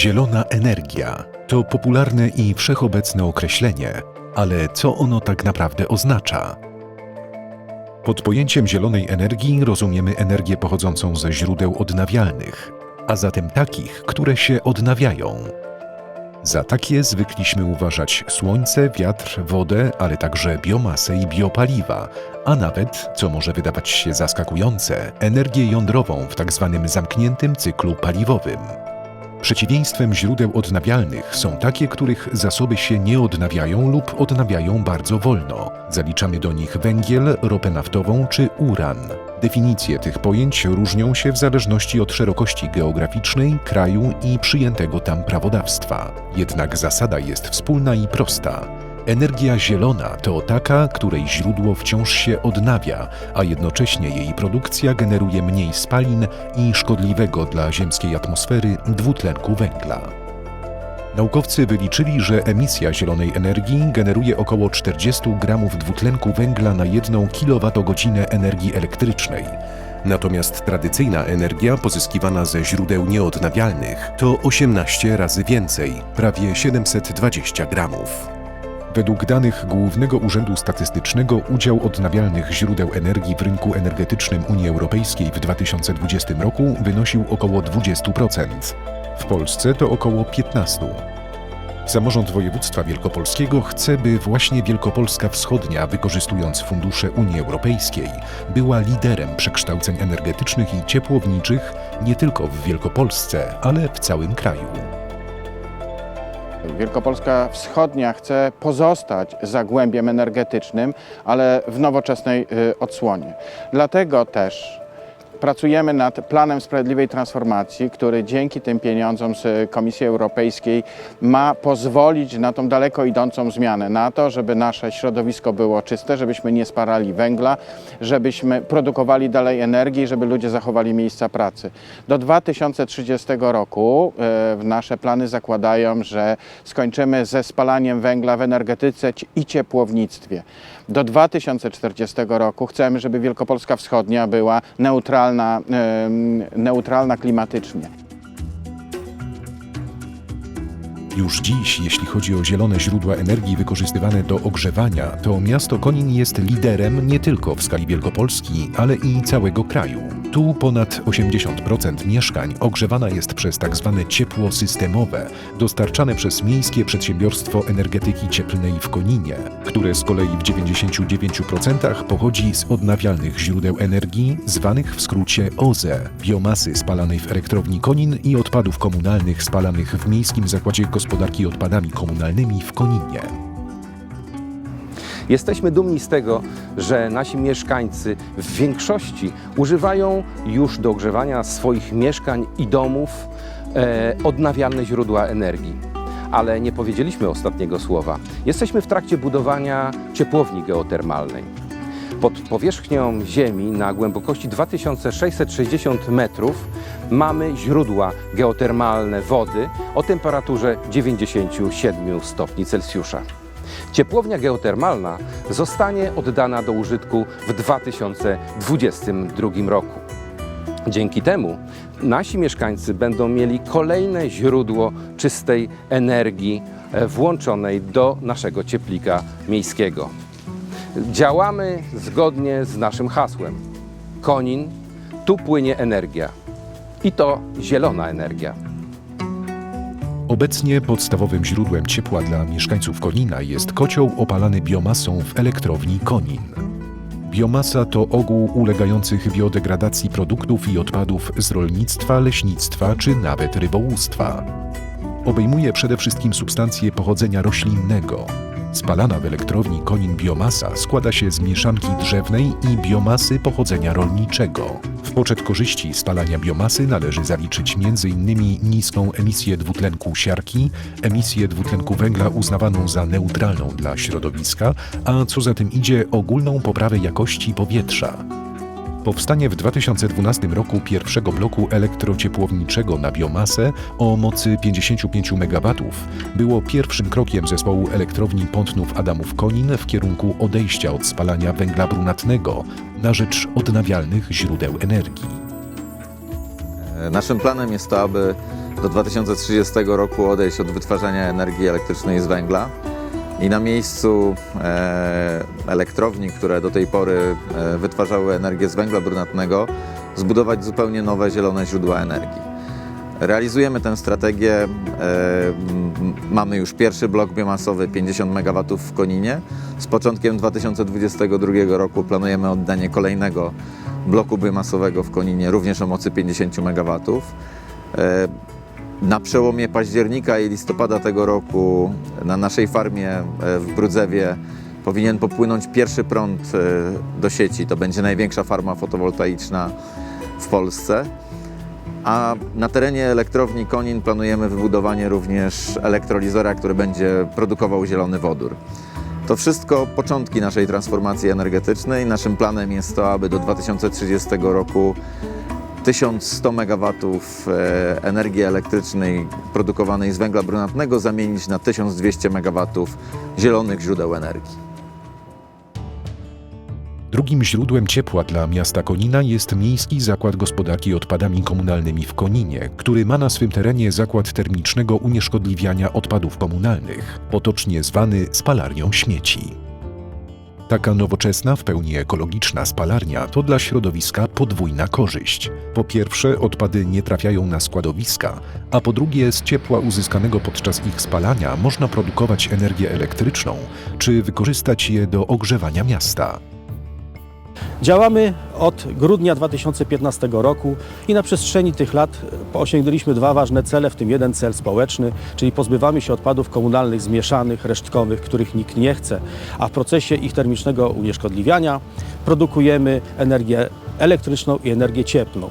Zielona energia to popularne i wszechobecne określenie, ale co ono tak naprawdę oznacza? Pod pojęciem zielonej energii rozumiemy energię pochodzącą ze źródeł odnawialnych, a zatem takich, które się odnawiają. Za takie zwykliśmy uważać słońce, wiatr, wodę, ale także biomasę i biopaliwa, a nawet, co może wydawać się zaskakujące, energię jądrową w tak zwanym zamkniętym cyklu paliwowym. Przeciwieństwem źródeł odnawialnych są takie, których zasoby się nie odnawiają lub odnawiają bardzo wolno. Zaliczamy do nich węgiel, ropę naftową czy uran. Definicje tych pojęć różnią się w zależności od szerokości geograficznej, kraju i przyjętego tam prawodawstwa. Jednak zasada jest wspólna i prosta. Energia zielona to taka, której źródło wciąż się odnawia, a jednocześnie jej produkcja generuje mniej spalin i szkodliwego dla ziemskiej atmosfery dwutlenku węgla. Naukowcy wyliczyli, że emisja zielonej energii generuje około 40 gramów dwutlenku węgla na 1 kWh energii elektrycznej. Natomiast tradycyjna energia pozyskiwana ze źródeł nieodnawialnych to 18 razy więcej, prawie 720 gramów. Według danych Głównego Urzędu Statystycznego udział odnawialnych źródeł energii w rynku energetycznym Unii Europejskiej w 2020 roku wynosił około 20%. W Polsce to około 15%. Samorząd Województwa Wielkopolskiego chce, by właśnie Wielkopolska Wschodnia, wykorzystując fundusze Unii Europejskiej, była liderem przekształceń energetycznych i ciepłowniczych nie tylko w Wielkopolsce, ale w całym kraju. Wielkopolska Wschodnia chce pozostać zagłębiem energetycznym, ale w nowoczesnej y, odsłonie. Dlatego też pracujemy nad planem sprawiedliwej transformacji, który dzięki tym pieniądzom z Komisji Europejskiej ma pozwolić na tą daleko idącą zmianę, na to, żeby nasze środowisko było czyste, żebyśmy nie sparali węgla, żebyśmy produkowali dalej energii, żeby ludzie zachowali miejsca pracy. Do 2030 roku e, nasze plany zakładają, że skończymy ze spalaniem węgla w energetyce i ciepłownictwie. Do 2040 roku chcemy, żeby Wielkopolska Wschodnia była neutralna, neutralna klimatycznie. Już dziś, jeśli chodzi o zielone źródła energii wykorzystywane do ogrzewania, to miasto Konin jest liderem nie tylko w skali Wielkopolski, ale i całego kraju. Tu ponad 80% mieszkań ogrzewana jest przez tak zwane ciepło systemowe, dostarczane przez Miejskie Przedsiębiorstwo Energetyki Cieplnej w Koninie, które z kolei w 99% pochodzi z odnawialnych źródeł energii, zwanych w skrócie OZE, biomasy spalanej w elektrowni Konin i odpadów komunalnych spalanych w Miejskim Zakładzie Gospodarki Odpadami Komunalnymi w Koninie. Jesteśmy dumni z tego, że nasi mieszkańcy w większości używają już do ogrzewania swoich mieszkań i domów e, odnawialne źródła energii. Ale nie powiedzieliśmy ostatniego słowa. Jesteśmy w trakcie budowania ciepłowni geotermalnej. Pod powierzchnią Ziemi na głębokości 2660 metrów mamy źródła geotermalne wody o temperaturze 97 stopni Celsjusza. Ciepłownia geotermalna zostanie oddana do użytku w 2022 roku. Dzięki temu nasi mieszkańcy będą mieli kolejne źródło czystej energii e, włączonej do naszego cieplika miejskiego. Działamy zgodnie z naszym hasłem. Konin, tu płynie energia. I to zielona energia. Obecnie podstawowym źródłem ciepła dla mieszkańców Konina jest kocioł opalany biomasą w elektrowni Konin. Biomasa to ogół ulegających biodegradacji produktów i odpadów z rolnictwa, leśnictwa czy nawet rybołówstwa. Obejmuje przede wszystkim substancje pochodzenia roślinnego. Spalana w elektrowni Konin biomasa składa się z mieszanki drzewnej i biomasy pochodzenia rolniczego. W poczet korzyści spalania biomasy należy zaliczyć m.in. niską emisję dwutlenku siarki, emisję dwutlenku węgla uznawaną za neutralną dla środowiska, a co za tym idzie ogólną poprawę jakości powietrza. Powstanie w 2012 roku pierwszego bloku elektrociepłowniczego na biomasę o mocy 55 MW było pierwszym krokiem zespołu elektrowni Pątnów Adamów Konin w kierunku odejścia od spalania węgla brunatnego na rzecz odnawialnych źródeł energii. E, Naszym planem jest to, aby do 2030 roku odejść od wytwarzania energii elektrycznej z węgla i na miejscu e, elektrowni, które do tej pory e, wytwarzały energię z węgla brunatnego, zbudować zupełnie nowe zielone źródła energii. Realizujemy tę strategię. e, Mamy już pierwszy blok biomasowy 50 MW w Koninie. Z początkiem 2022 roku planujemy oddanie kolejnego bloku biomasowego w Koninie, również o mocy 50 MW. Na przełomie października i listopada tego roku na naszej farmie e, w Brudzewie powinien popłynąć pierwszy prąd e, do sieci. To będzie największa farma fotowoltaiczna w Polsce. A na terenie elektrowni Konin planujemy wybudowanie również elektrolizora, który będzie produkował zielony wodór. To wszystko początki naszej transformacji energetycznej. Naszym planem jest to, aby do 2030 roku 1100 MW e, energii elektrycznej produkowanej z węgla brunatnego zamienić na 1200 MW zielonych źródeł energii. Drugim źródłem ciepła dla miasta Konina jest Miejski Zakład Gospodarki Odpadami Komunalnymi w Koninie, który ma na swym terenie zakład termicznego unieszkodliwiania odpadów komunalnych, potocznie zwany spalarnią śmieci. Taka nowoczesna, w pełni ekologiczna spalarnia to dla środowiska podwójna korzyść. Po pierwsze, odpady nie trafiają na składowiska, a po drugie, z ciepła uzyskanego podczas ich spalania można produkować energię elektryczną czy wykorzystać je do ogrzewania miasta. Działamy od grudnia 2015 roku i na przestrzeni tych lat osiągnęliśmy dwa ważne cele, w tym jeden cel społeczny, czyli pozbywamy się odpadów komunalnych zmieszanych, resztkowych, których nikt nie chce, a w procesie ich termicznego unieszkodliwiania produkujemy energię elektryczną i energię cieplną.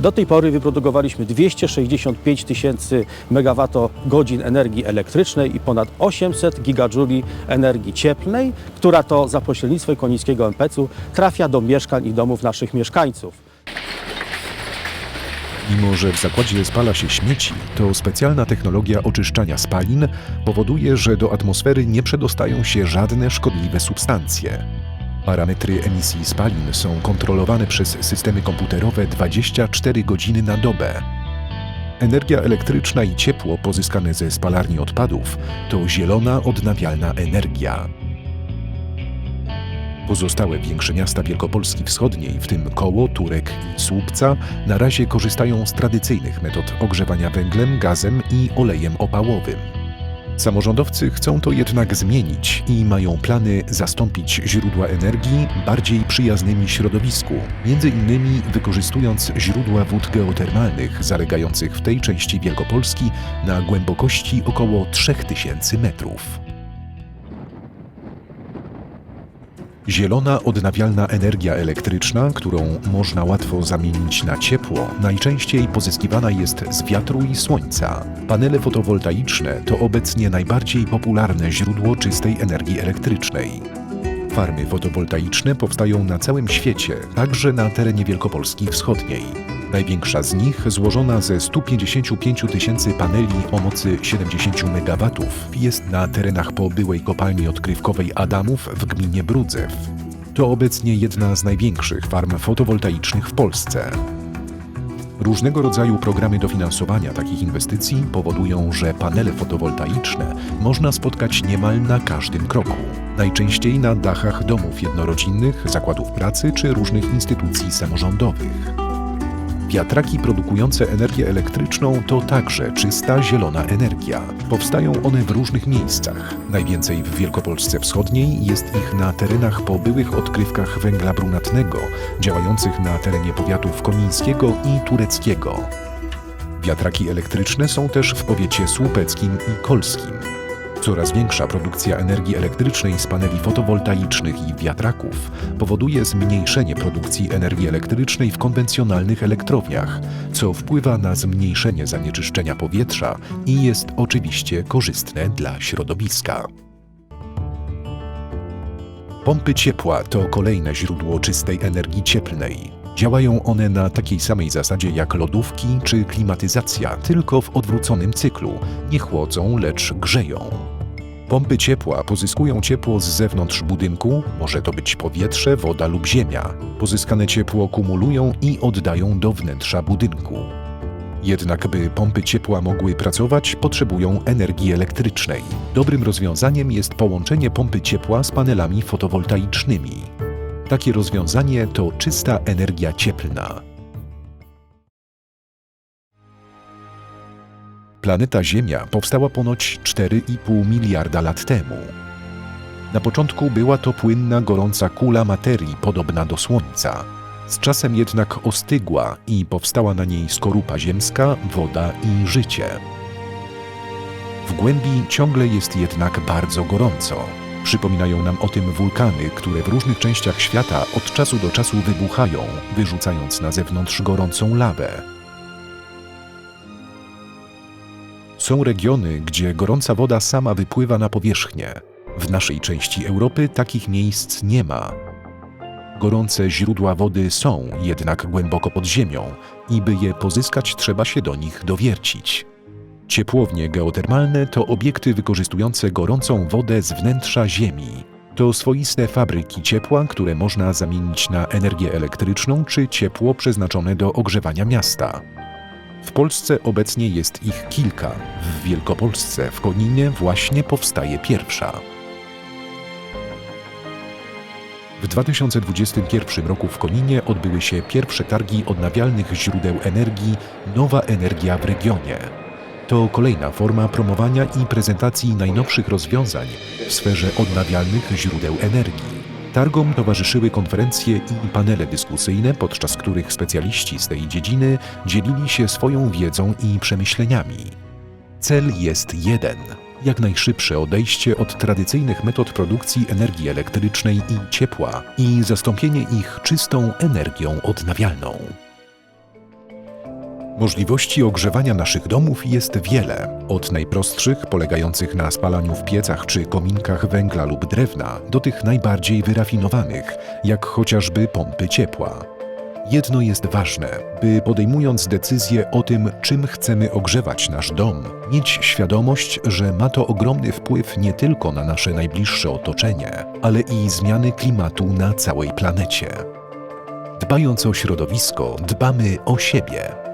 Do tej pory wyprodukowaliśmy 265 tysięcy megawattogodzin energii elektrycznej i ponad 800 gigajuli energii cieplnej, która to za pośrednictwem konińskiego MPC-u trafia do mieszkań i domów naszych mieszkańców. Mimo, że w zakładzie spala się śmieci, to specjalna technologia oczyszczania spalin powoduje, że do atmosfery nie przedostają się żadne szkodliwe substancje. Parametry emisji spalin są kontrolowane przez systemy komputerowe 24 godziny na dobę. Energia elektryczna i ciepło pozyskane ze spalarni odpadów to zielona, odnawialna energia. Pozostałe większe miasta Wielkopolski Wschodniej, w tym Koło, Turek i Słupca, na razie korzystają z tradycyjnych metod ogrzewania węglem, gazem i olejem opałowym. Samorządowcy chcą to jednak zmienić i mają plany zastąpić źródła energii bardziej przyjaznymi środowisku, między innymi wykorzystując źródła wód geotermalnych zalegających w tej części Wielkopolski na głębokości około 3000 metrów. Zielona, odnawialna energia elektryczna, którą można łatwo zamienić na ciepło, najczęściej pozyskiwana jest z wiatru i słońca. Panele fotowoltaiczne to obecnie najbardziej popularne źródło czystej energii elektrycznej. Farmy fotowoltaiczne powstają na całym świecie, także na terenie Wielkopolski Wschodniej. Największa z nich, złożona ze 155 tysięcy paneli o mocy 70 MW, jest na terenach po byłej kopalni odkrywkowej Adamów w gminie Brudzew. To obecnie jedna z największych farm fotowoltaicznych w Polsce. Różnego rodzaju programy dofinansowania takich inwestycji powodują, że panele fotowoltaiczne można spotkać niemal na każdym kroku. Najczęściej na dachach domów jednorodzinnych, zakładów pracy czy różnych instytucji samorządowych. Wiatraki produkujące energię elektryczną to także czysta, zielona energia. Powstają one w różnych miejscach. Najwięcej w Wielkopolsce Wschodniej jest ich na terenach po byłych odkrywkach węgla brunatnego, działających na terenie powiatów konińskiego i tureckiego. Wiatraki elektryczne są też w powiecie słupeckim i kolskim. Coraz większa produkcja energii elektrycznej z paneli fotowoltaicznych i wiatraków powoduje zmniejszenie produkcji energii elektrycznej w konwencjonalnych elektrowniach, co wpływa na zmniejszenie zanieczyszczenia powietrza i jest oczywiście korzystne dla środowiska. Pompy ciepła to kolejne źródło czystej energii cieplnej. Działają one na takiej samej zasadzie jak lodówki czy klimatyzacja, tylko w odwróconym cyklu. Nie chłodzą, lecz grzeją. Pompy ciepła pozyskują ciepło z zewnątrz budynku, może to być powietrze, woda lub ziemia. Pozyskane ciepło kumulują i oddają do wnętrza budynku. Jednak by pompy ciepła mogły pracować, potrzebują energii elektrycznej. Dobrym rozwiązaniem jest połączenie pompy ciepła z panelami fotowoltaicznymi. Takie rozwiązanie to czysta energia cieplna. Planeta Ziemia powstała ponoć 4,5 miliarda lat temu. Na początku była to płynna, gorąca kula materii podobna do Słońca. Z czasem jednak ostygła i powstała na niej skorupa ziemska, woda i życie. W głębi ciągle jest jednak bardzo gorąco. Przypominają nam o tym wulkany, które w różnych częściach świata od czasu do czasu wybuchają, wyrzucając na zewnątrz gorącą lawę. Są regiony, gdzie gorąca woda sama wypływa na powierzchnię. W naszej części Europy takich miejsc nie ma. Gorące źródła wody są jednak głęboko pod ziemią i by je pozyskać trzeba się do nich dowiercić. Ciepłownie geotermalne to obiekty wykorzystujące gorącą wodę z wnętrza Ziemi. To swoiste fabryki ciepła, które można zamienić na energię elektryczną czy ciepło przeznaczone do ogrzewania miasta. W Polsce obecnie jest ich kilka. W Wielkopolsce, w Koninie właśnie powstaje pierwsza. W 2021 roku w Koninie odbyły się pierwsze targi odnawialnych źródeł energii Nowa Energia w regionie. To kolejna forma promowania i prezentacji najnowszych rozwiązań w sferze odnawialnych źródeł energii. Targom towarzyszyły konferencje i panele dyskusyjne, podczas których specjaliści z tej dziedziny dzielili się swoją wiedzą i przemyśleniami. Cel jest jeden: jak najszybsze odejście od tradycyjnych metod produkcji energii elektrycznej i ciepła i zastąpienie ich czystą energią odnawialną. Możliwości ogrzewania naszych domów jest wiele, od najprostszych, polegających na spalaniu w piecach czy kominkach węgla lub drewna, do tych najbardziej wyrafinowanych, jak chociażby pompy ciepła. Jedno jest ważne, by podejmując decyzję o tym, czym chcemy ogrzewać nasz dom, mieć świadomość, że ma to ogromny wpływ nie tylko na nasze najbliższe otoczenie, ale i zmiany klimatu na całej planecie. Dbając o środowisko, dbamy o siebie.